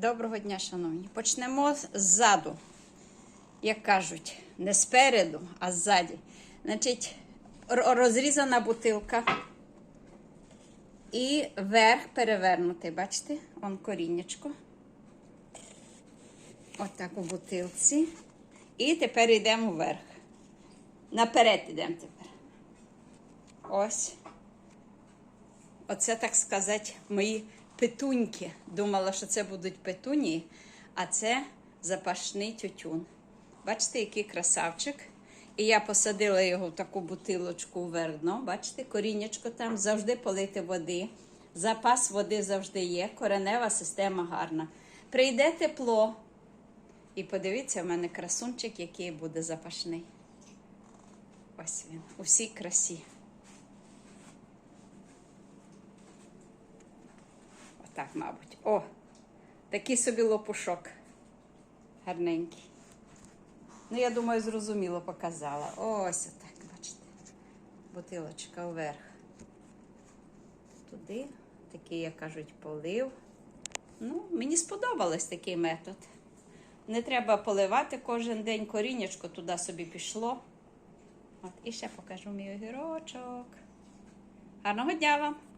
Доброго дня, шановні. Почнемо ззаду. Як кажуть, не спереду, а ззаді. Значить, розрізана бутилка. І верх перевернутий. Бачите? Вон коріннячко. Отак у бутилці. І тепер йдемо вверх. Наперед йдемо тепер. Ось. Оце, так сказати, мої петуньки. Думала, що це будуть петунії, а це запашний тютюн. Бачите, який красавчик. І я посадила його в таку бутилочку вверх дно. Бачите, коріннячко там завжди полити води. Запас води завжди є. Коренева система гарна. Прийде тепло. І подивіться, в мене красунчик, який буде запашний. Ось він, у всій красі. Отак, мабуть. О, такий собі лопушок. Гарненький. Ну, я думаю, зрозуміло показала. Ось отак, бачите. Бутилочка вверх. Туди, такий, як кажуть, полив. Ну, мені сподобалось такий метод. Не треба поливати кожен день коріннячко, туди собі пішло. От, і ще покажу мій огірочок. Гарного дня вам!